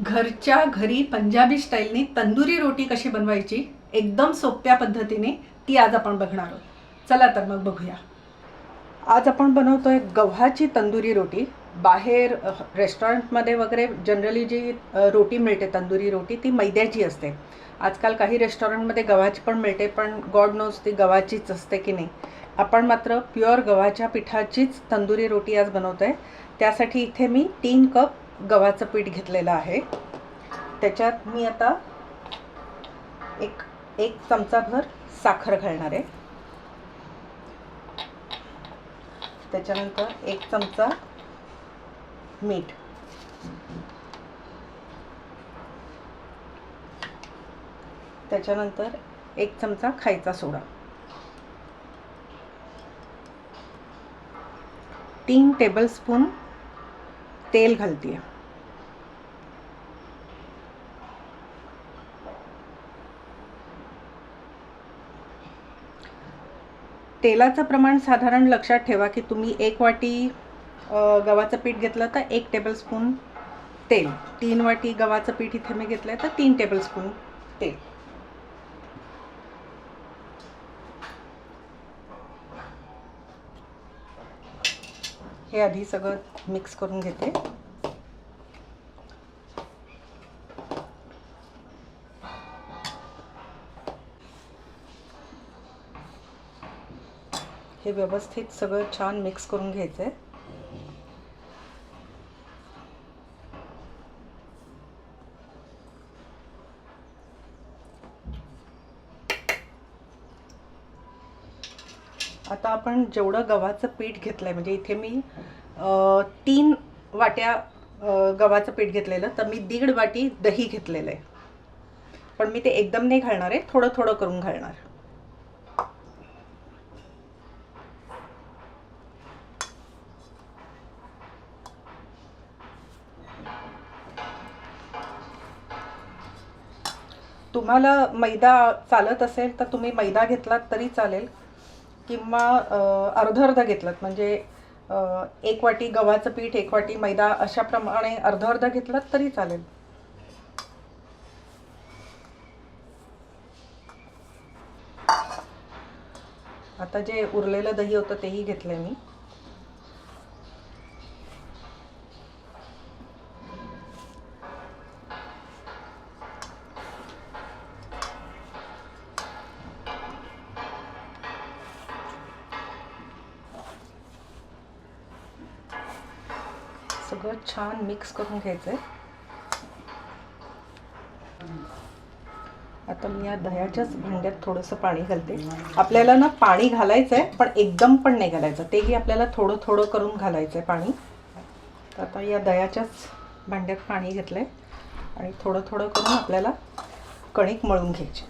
घरच्या घरी पंजाबी स्टाईलने तंदुरी रोटी कशी बनवायची एकदम सोप्या पद्धतीने ती आज आपण बघणार आहोत. चला तर मग बघूया. आज आपण बनवतोय गव्हाची तंदुरी रोटी. बाहेर रेस्टॉरंटमध्ये वगैरे जनरली जी रोटी मिळते तंदुरी रोटी ती मैद्याची असते. आजकाल काही रेस्टॉरंटमध्ये गव्हाची पण मिळते पण गॉड नोज ती गव्हाचीच असते की नाही. आपण मात्र प्युअर गव्हाच्या पिठाचीच तंदुरी रोटी आज बनवतोय. त्यासाठी इथे मी तीन कप गव्हाचं पीठ घेतलेलं आहे. त्याच्यात मी आता एक एक चमचाभर साखर घालणार आहे. त्याच्यानंतर एक चमचा मीठ. त्याच्यानंतर एक चमचा खायचा सोडा. तीन टेबलस्पून तेल घालते तेलाचं प्रमाण साधारण लक्षात ठेवा की तुम्ही एक वाटी गव्हाचं पीठ घेतलं तर एक टेबलस्पून तेल. तीन वाटी गव्हाचं पीठ इथे मी घेतलं तर तीन टेबलस्पून तेल. हे आधी सगळं मिक्स करून घेते. हे व्यवस्थित सगळं छान मिक्स करून घ्यायचं आहे आता आपण जेवढं गव्हाचं पीठ घेतलं आहे म्हणजे इथे मी तीन वाट्या गव्हाचं पीठ घेतलेलं तर मी दीड वाटी दही घेतलेलं आहे पण मी ते एकदम नाही घालणार आहे थोडं थोडं करून घालणार. तुम्हाला मैदा चालत असेल तर तुम्ही मैदा घेतलात तरी चालेल. किंवा अर्ध अर्ध घेतलात. म्हणजे एक वाटी गव्हाचं पीठ एक वाटी मैदा अशा प्रमाणे अर्ध अर्ध घेतलात तरी चालेल. आता जे उरलेलं दही होतं तेही घेतलंय मी. छान मिक्स करून घ्यायचं. आहे आता मी या दह्याच्याच भांड्यात थोडंसं पाणी घालते. आपल्याला ना पाणी घालायचं आहे पण एकदम पण नाही घालायचं. तेही आपल्याला थोडं थोडं करून घालायचं आहे पाणी. तर आता या दह्याच्याच भांड्यात पाणी घेतलं आहे आणि थोडं थोडं करून आपल्याला कणिक मळून घ्यायची.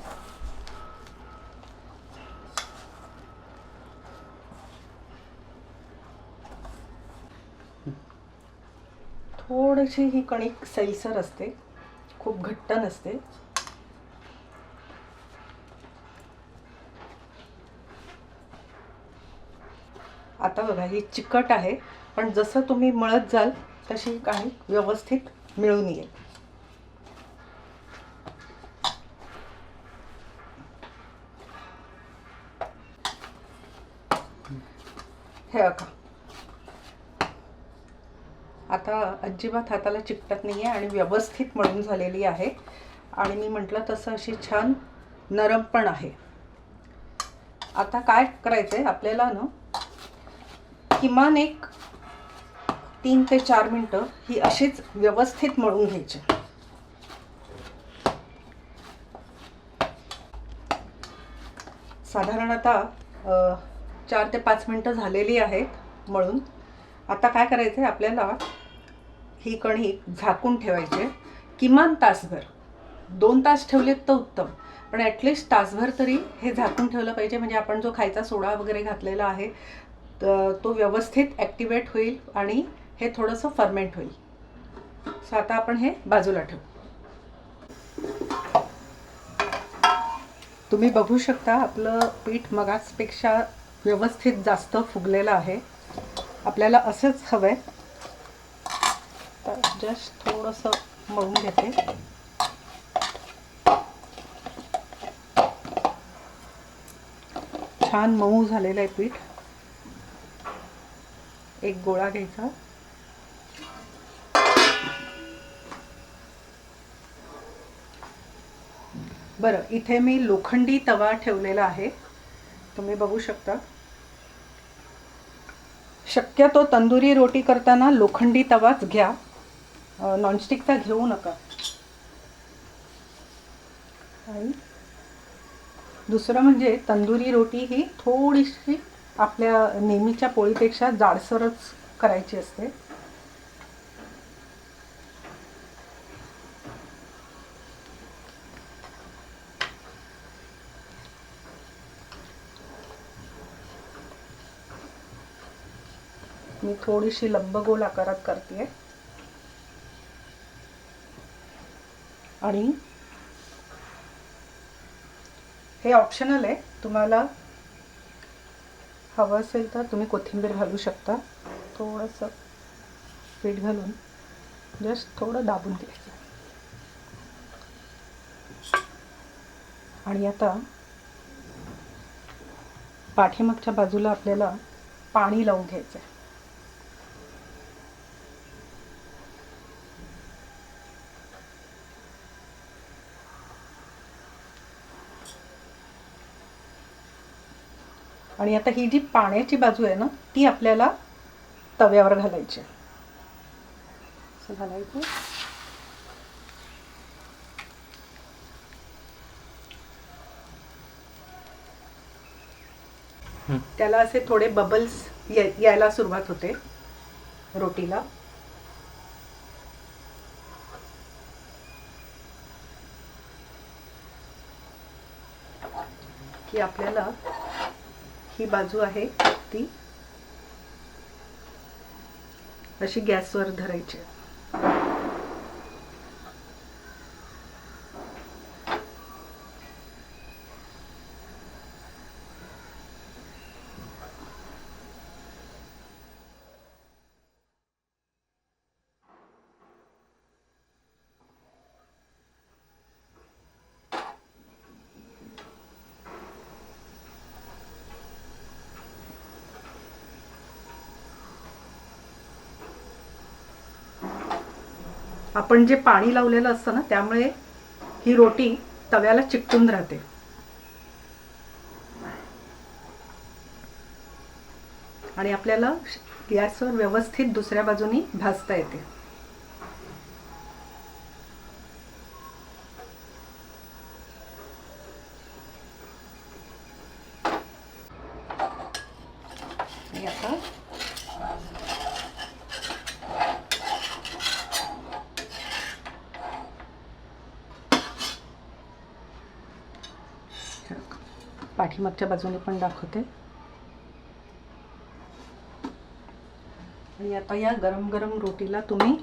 थोडीशी ही कणिक सैलसर असते. खूप घट्ट नसते. आता बघा ही चिकट आहे पण जसं तुम्ही मळत जाल तशी काही व्यवस्थित मिळून येईल. हे अका आता अजिबात हाताला चिकटत नाही आहे आणि व्यवस्थित मळून झालेली आहे. आणि मी म्हटलं तसं अशी छान नरम पण आहे. आता काय करायचं आहे आपल्याला ना किमान एक तीन ते चार मिनटं ही अशीच व्यवस्थित मळून घ्यायची. साधारण आता चार ते पाच मिनटं झालेली आहेत मळून. आता काय करायचं आहे आपल्याला ही कणी झाकून ठेवायची. आहे. किमान तासभर. दोन तास ठेवलेत तर उत्तम. पण ॲटलिस्ट तासभर तरी हे झाकून ठेवलं पाहिजे. म्हणजे आपण जो खायचा सोडा वगैरे घातलेला आहे तर तो व्यवस्थित ॲक्टिवेट होईल आणि हे थोडंसं फर्मेंट होईल. सो आता आपण हे बाजूला ठेवू. तुम्ही बघू शकता आपलं पीठ मगाचपेक्षा व्यवस्थित जास्त फुगलेलं आहे. आपल्याला असंच हवं आहे आता जस्ट थोडंसं मळून घेते. छान मऊ झालेलं आहे पीठ. एक गोळा घ्यायचा. बरं इथे मी लोखंडी तवा ठेवलेला आहे. तुम्ही बघू शकता. शक्यतो तंदुरी रोटी करताना लोखंडी तवाच घ्या. नॉनस्टिकचा घेऊ नका. आणि दुसरं म्हणजे तंदुरी रोटी ही थोडीशी आपल्या नेहमीच्या पोळीपेक्षा जाडसरच करायची असते. मी थोडीशी लंबगोल आकारात करते आणि हे ऑप्शनल आहे. तुम्हाला हवं असेल तर तुम्ही कोथिंबीर घालू शकता. थोडंसं पीठ घालून जस्ट थोडं दाबून द्यायचं आणि आता पाठीमागच्या बाजूला आपल्याला पाणी लावून घ्यायचं आहे आणि आता ही जी पाण्याची बाजू आहे ना ती आपल्याला तव्यावर घालायची. असं घालायचं. त्याला असे थोडे बबल्स यायला सुरुवात होते रोटीला. की आपल्याला ही बाजू आहे ती. अशी गॅसवर धरायची. आपण जे पाणी लावलेलं असतं ना त्यामुळे ही रोटी तव्याला चिकटून राहते. आणि आपल्याला गॅसवर व्यवस्थित दुसऱ्या बाजूनी भाजता येते आणि आता पाठीमागच्या बाजूने पण दाखवते. आणि आता या गरम गरम रोटीला तुम्ही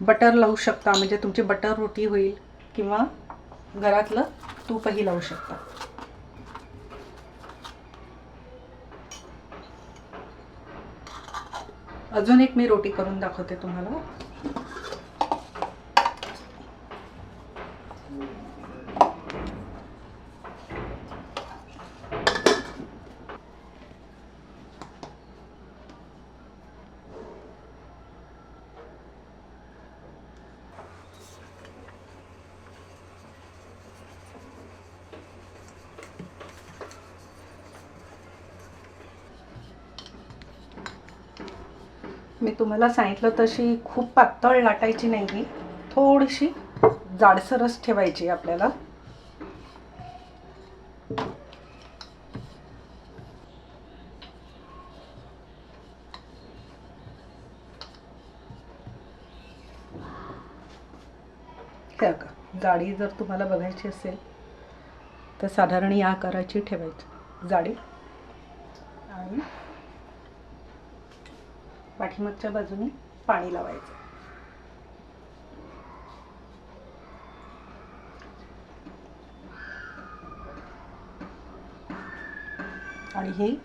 बटर लावू शकता. म्हणजे तुमची बटर रोटी होईल किंवा घरातलं तूपही लावू शकता. अजून एक मी रोटी करून दाखवते तुम्हाला. मी तुम्हाला सांगितलं तशी खूप पातळ लाटायची नाही ही थोडीशी जाडसरच ठेवायची आपल्याला. त्या का जाडी जर तुम्हाला बघायची असेल तर साधारण या आकाराची ठेवायची जाडी आणि पाठीमागच्या बाजूने पाणी लावायचं. आणि ही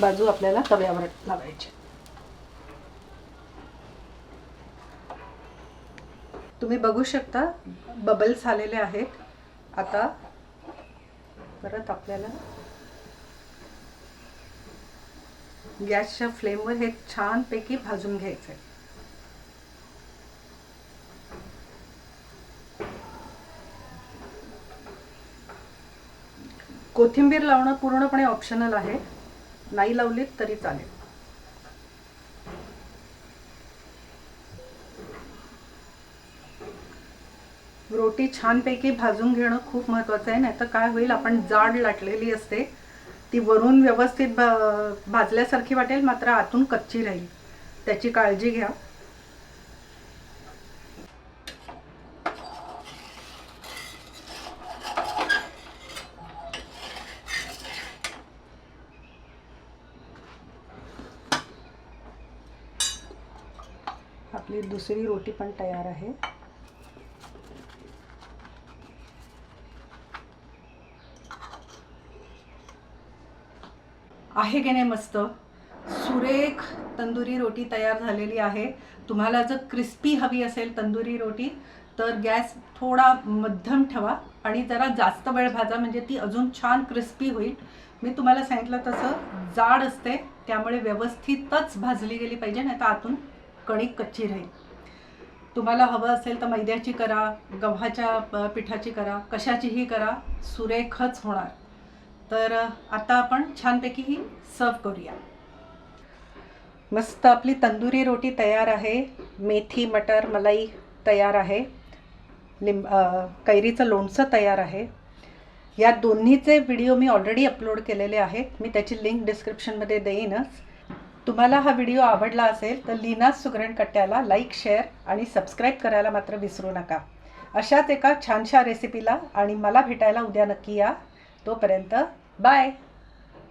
बाजू आपल्याला तव्यावर लावायची. तुम्ही बघू शकता बबल्स आलेले आहेत. आता परत आपल्याला गॅसच्या फ्लेमवर हे छानपैकी भाजून घ्यायचं आहे कोथिंबीर लावणं पूर्णपणे ऑप्शनल आहे. नाही लावलीत तरी चालेल. रोटी छानपैकी भाजून घेणं खूप महत्त्वाचं आहे नाही तर काय होईल आपण जाड लाटलेली असते. ती वरून व्यवस्थित भा- भाजल्यासारखी वाटेल मात्र आतून कच्ची राहील. त्याची काळजी घ्या. आपली दुसरी रोटी पण तयार आहे. आहे की नाही मस्त? सुरेख तंदुरी रोटी तयार झालेली आहे. तुम्हाला जर क्रिस्पी हवी असेल तंदुरी रोटी तर गॅस थोडा मध्यम ठेवा आणि जरा जास्त वेळ भाजा म्हणजे ती अजून छान क्रिस्पी होईल. मी तुम्हाला सांगितलं तसं जाड असते त्यामुळे व्यवस्थितच भाजली गेली पाहिजे नाही तर आतून कणिक कच्ची राहील. तुम्हाला हवं असेल तर मैद्याची करा गव्हाच्या प- पिठाची करा कशाचीही करा सुरेखच होणार. तर आता आपण छानपैकी ही सर्व करूया. मस्त आपली तंदुरी रोटी तयार आहे. मेथी मटर मलाई तयार आहे. लिंब कैरीचं लोणचं तयार आहे. या दोन्हीचे व्हिडिओ मी ऑलरेडी अपलोड केलेले आहेत. मी त्याची लिंक डिस्क्रिप्शनमध्ये देईनच. तुम्हाला हा व्हिडिओ आवडला असेल तर लीना सुगरण कट्ट्याला लाईक शेअर आणि सबस्क्राईब करायला मात्र विसरू नका. अशाच एका छानशा रेसिपीला आणि मला भेटायला उद्या नक्की या. तोपर्यंत बाय.